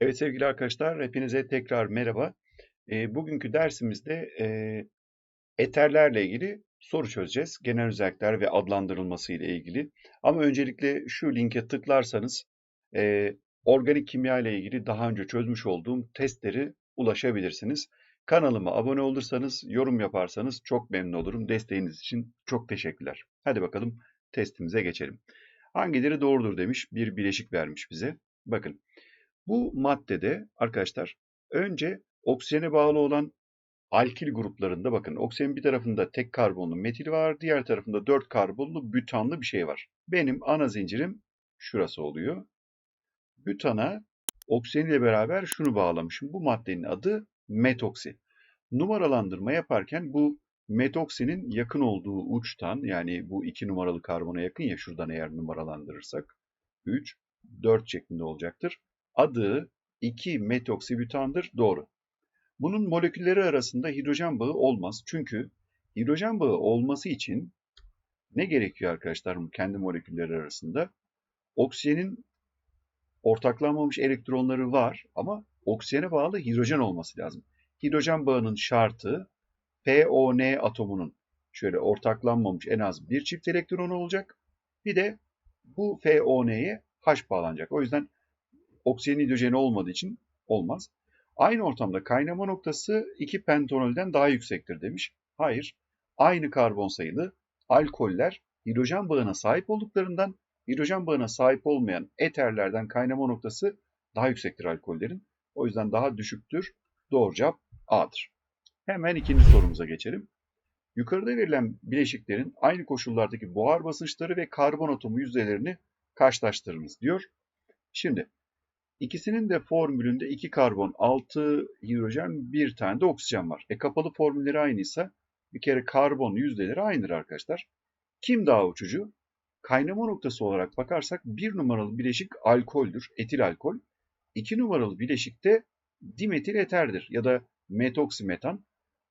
Evet sevgili arkadaşlar, hepinize tekrar merhaba. Eee, bugünkü dersimizde eee, eterlerle ilgili soru çözeceğiz. Genel özellikler ve adlandırılması ile ilgili. Ama öncelikle şu linke tıklarsanız eee, organik kimya ile ilgili daha önce çözmüş olduğum testleri ulaşabilirsiniz. Kanalıma abone olursanız, yorum yaparsanız çok memnun olurum. Desteğiniz için çok teşekkürler. Hadi bakalım testimize geçelim. Hangileri doğrudur demiş, bir bileşik vermiş bize. Bakın. Bu maddede arkadaşlar önce oksijene bağlı olan alkil gruplarında bakın oksijenin bir tarafında tek karbonlu metil var, diğer tarafında dört karbonlu bütanlı bir şey var. Benim ana zincirim şurası oluyor. Bütana oksijen ile beraber şunu bağlamışım. Bu maddenin adı metoksi. Numaralandırma yaparken bu metoksinin yakın olduğu uçtan yani bu iki numaralı karbona yakın ya şuradan eğer numaralandırırsak 3, 4 şeklinde olacaktır. Adı 2 metoksibütandır. Doğru. Bunun molekülleri arasında hidrojen bağı olmaz. Çünkü hidrojen bağı olması için ne gerekiyor arkadaşlar kendi molekülleri arasında? Oksijenin ortaklanmamış elektronları var ama oksijene bağlı hidrojen olması lazım. Hidrojen bağının şartı PON atomunun şöyle ortaklanmamış en az bir çift elektronu olacak. Bir de bu FON'ye H bağlanacak. O yüzden oksijen hidrojeni olmadığı için olmaz. Aynı ortamda kaynama noktası 2 pentanolden daha yüksektir demiş. Hayır. Aynı karbon sayılı alkoller hidrojen bağına sahip olduklarından hidrojen bağına sahip olmayan eterlerden kaynama noktası daha yüksektir alkollerin. O yüzden daha düşüktür. Doğru cevap A'dır. Hemen ikinci sorumuza geçelim. Yukarıda verilen bileşiklerin aynı koşullardaki buhar basınçları ve karbon atomu yüzdelerini karşılaştırınız diyor. Şimdi ikisinin de formülünde 2 karbon, 6 hidrojen, 1 tane de oksijen var. E kapalı formülleri aynıysa bir kere karbon yüzdeleri aynıdır arkadaşlar. Kim daha uçucu? Kaynama noktası olarak bakarsak bir numaralı bileşik alkoldür, etil alkol. 2 numaralı bileşik de dimetil eterdir ya da metoksimetan.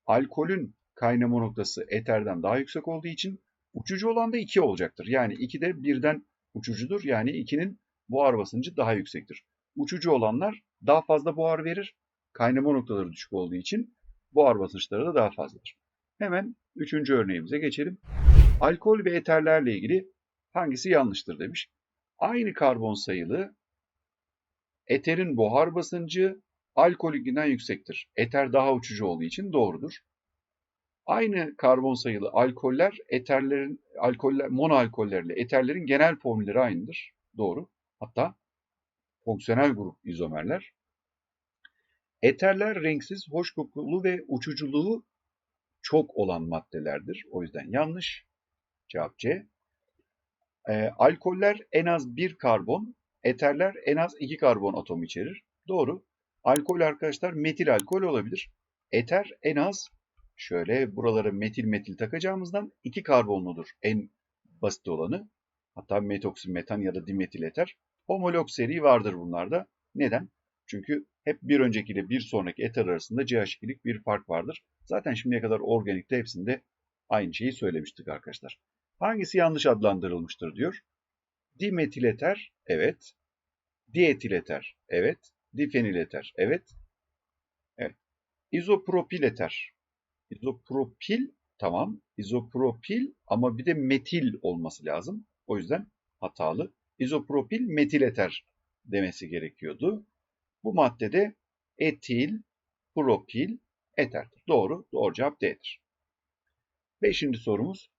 Alkolün kaynama noktası eterden daha yüksek olduğu için uçucu olan da 2 olacaktır. Yani 2 de birden uçucudur. Yani 2'nin buhar basıncı daha yüksektir. Uçucu olanlar daha fazla buhar verir. Kaynama noktaları düşük olduğu için buhar basınçları da daha fazladır. Hemen üçüncü örneğimize geçelim. Alkol ve eterlerle ilgili hangisi yanlıştır demiş. Aynı karbon sayılı eterin buhar basıncı alkolünkinden yüksektir. Eter daha uçucu olduğu için doğrudur. Aynı karbon sayılı alkoller eterlerin alkoller monoalkollerle eterlerin genel formülleri aynıdır. Doğru. Hatta fonksiyonel grup izomerler. Eterler renksiz, hoş kokulu ve uçuculuğu çok olan maddelerdir. O yüzden yanlış. Cevap C. E, alkoller en az bir karbon, eterler en az iki karbon atomu içerir. Doğru. Alkol arkadaşlar metil alkol olabilir. Eter en az şöyle buralara metil metil takacağımızdan iki karbonludur en basit olanı. Hatta metoksimetan ya da dimetil eter. Homolog seri vardır bunlarda. Neden? Çünkü hep bir öncekiyle bir sonraki eter arasında CH2'lik bir fark vardır. Zaten şimdiye kadar organikte hepsinde aynı şeyi söylemiştik arkadaşlar. Hangisi yanlış adlandırılmıştır diyor. Dimetil eter, evet. Dietil eter, evet. Difenil eter, evet. Evet. İzopropil eter. İzopropil, tamam. İzopropil ama bir de metil olması lazım. O yüzden hatalı izopropil metil eter demesi gerekiyordu. Bu maddede etil, propil, eterdir. Doğru, doğru cevap D'dir. Beşinci sorumuz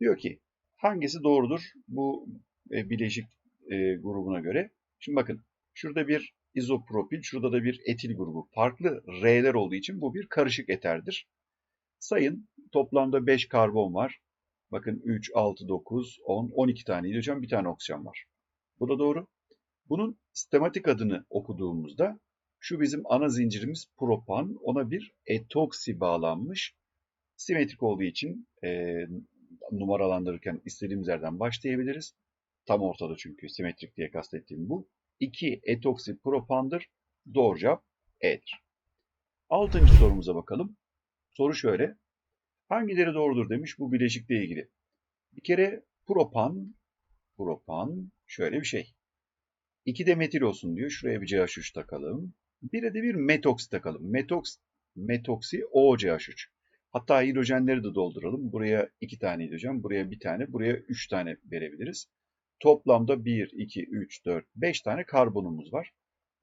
diyor ki hangisi doğrudur bu e, bileşik e, grubuna göre? Şimdi bakın şurada bir izopropil, şurada da bir etil grubu. Farklı R'ler olduğu için bu bir karışık eterdir. Sayın toplamda 5 karbon var. Bakın 3, 6, 9, 10, 12 tane hidrojen, bir tane oksijen var. Bu da doğru. Bunun sistematik adını okuduğumuzda şu bizim ana zincirimiz propan. Ona bir etoksi bağlanmış. Simetrik olduğu için e, numaralandırırken istediğimiz yerden başlayabiliriz. Tam ortada çünkü simetrik diye kastettiğim bu. 2 etoksi propandır. Doğru cevap E'dir. Altıncı sorumuza bakalım. Soru şöyle. Hangileri doğrudur demiş bu bileşikle ilgili. Bir kere propan, propan şöyle bir şey. 2 de metil olsun diyor. Şuraya bir CH3 takalım. Bir de bir metoksi takalım. Metoks, metoksi OCH3. Hatta hidrojenleri de dolduralım. Buraya 2 tane hidrojen, buraya 1 tane, buraya 3 tane verebiliriz. Toplamda 1, 2, 3, 4, 5 tane karbonumuz var.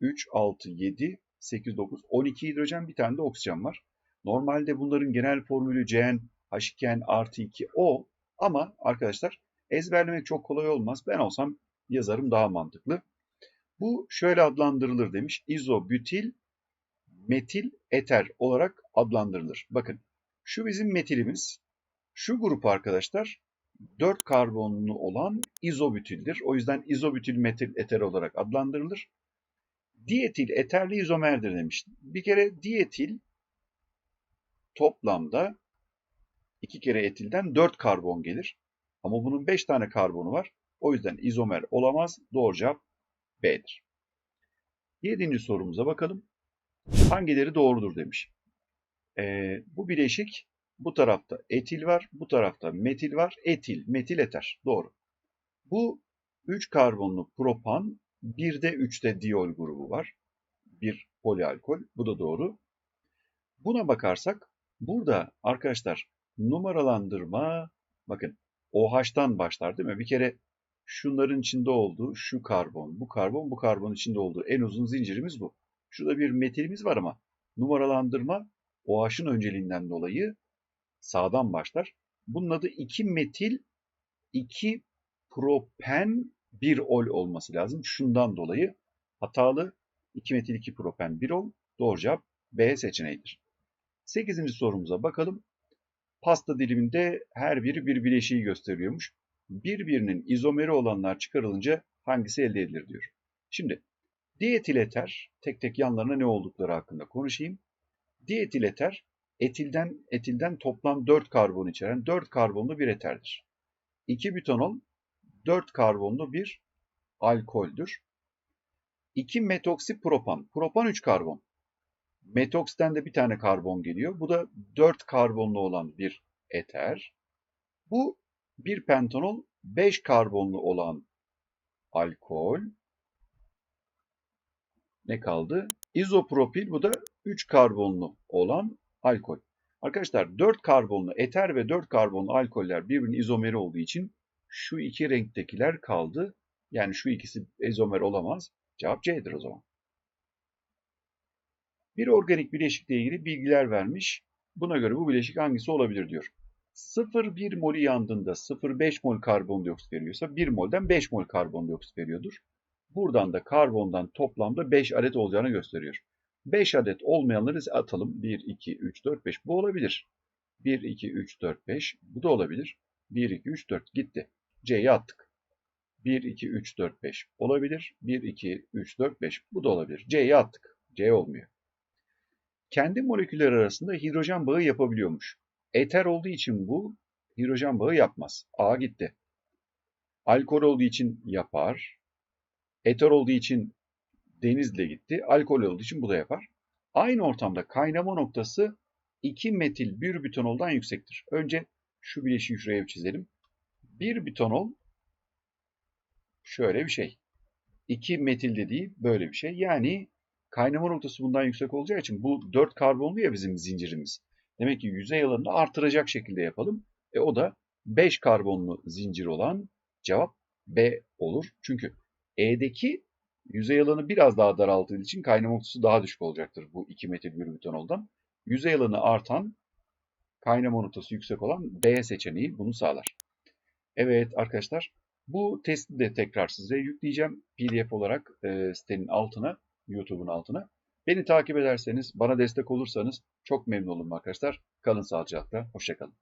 3, 6, 7, 8, 9, 12 hidrojen, bir tane de oksijen var. Normalde bunların genel formülü CN, H2N artı 2 O ama arkadaşlar ezberlemek çok kolay olmaz. Ben olsam yazarım daha mantıklı. Bu şöyle adlandırılır demiş. İzobutil metil eter olarak adlandırılır. Bakın şu bizim metilimiz. Şu grup arkadaşlar 4 karbonlu olan izobutildir. O yüzden izobutil metil eter olarak adlandırılır. Dietil eterli izomerdir demiş. Bir kere dietil toplamda iki kere etilden 4 karbon gelir. Ama bunun 5 tane karbonu var. O yüzden izomer olamaz. Doğru cevap B'dir. Yedinci sorumuza bakalım. Hangileri doğrudur demiş. Ee, bu bileşik bu tarafta etil var, bu tarafta metil var. Etil, metil eter. Doğru. Bu 3 karbonlu propan, bir de 3'te diol grubu var. Bir polialkol. Bu da doğru. Buna bakarsak burada arkadaşlar numaralandırma bakın OH'tan başlar değil mi? Bir kere şunların içinde olduğu şu karbon, bu karbon, bu karbon içinde olduğu en uzun zincirimiz bu. Şurada bir metilimiz var ama numaralandırma OH'ın önceliğinden dolayı sağdan başlar. Bunun adı 2 metil 2 propen 1 ol olması lazım. Şundan dolayı hatalı 2 metil 2 propen 1 ol. Doğru cevap B seçeneğidir. 8. sorumuza bakalım. Pasta diliminde her biri bir bileşiği gösteriyormuş. Birbirinin izomeri olanlar çıkarılınca hangisi elde edilir diyor. Şimdi dietil eter, tek tek yanlarına ne oldukları hakkında konuşayım. Dietil eter, etilden, etilden toplam 4 karbon içeren 4 karbonlu bir eterdir. 2 butanol 4 karbonlu bir alkoldür. 2 metoksipropan, propan 3 karbon. Metoks'ten de bir tane karbon geliyor. Bu da 4 karbonlu olan bir eter. Bu bir pentanol 5 karbonlu olan alkol. Ne kaldı? İzopropil bu da 3 karbonlu olan alkol. Arkadaşlar 4 karbonlu eter ve 4 karbonlu alkoller birbirinin izomeri olduğu için şu iki renktekiler kaldı. Yani şu ikisi izomer olamaz. Cevap C'dir o zaman. Bir organik bileşikle ilgili bilgiler vermiş. Buna göre bu bileşik hangisi olabilir diyor. 0,1 molü yandığında 0,5 mol karbondioksit veriyorsa 1 molden 5 mol karbondioksit veriyordur. Buradan da karbondan toplamda 5 adet olacağını gösteriyor. 5 adet olmayanları atalım. 1, 2, 3, 4, 5. Bu olabilir. 1, 2, 3, 4, 5. Bu da olabilir. 1, 2, 3, 4. Gitti. C'yi attık. 1, 2, 3, 4, 5. Olabilir. 1, 2, 3, 4, 5. Bu da olabilir. C'yi attık. C olmuyor. Kendi moleküller arasında hidrojen bağı yapabiliyormuş. Eter olduğu için bu hidrojen bağı yapmaz. A gitti. Alkol olduğu için yapar. Eter olduğu için denizle gitti. Alkol olduğu için bu da yapar. Aynı ortamda kaynama noktası 2 metil 1 butanoldan yüksektir. Önce şu bileşiği şuraya bir çizelim. 1 butanol şöyle bir şey. 2 metil dediği böyle bir şey. Yani kaynama noktası bundan yüksek olacağı için bu 4 karbonlu ya bizim zincirimiz. Demek ki yüzey alanını artıracak şekilde yapalım. E o da 5 karbonlu zincir olan cevap B olur. Çünkü E'deki yüzey alanı biraz daha daralttığı için kaynama noktası daha düşük olacaktır bu 2 metil bir butanoldan. Yüzey alanı artan, kaynama noktası yüksek olan B seçeneği bunu sağlar. Evet arkadaşlar bu testi de tekrar size yükleyeceğim PDF olarak e, sitenin altına, YouTube'un altına. Beni takip ederseniz, bana destek olursanız çok memnun olurum arkadaşlar. Kalın sağlıcakla, hoşçakalın.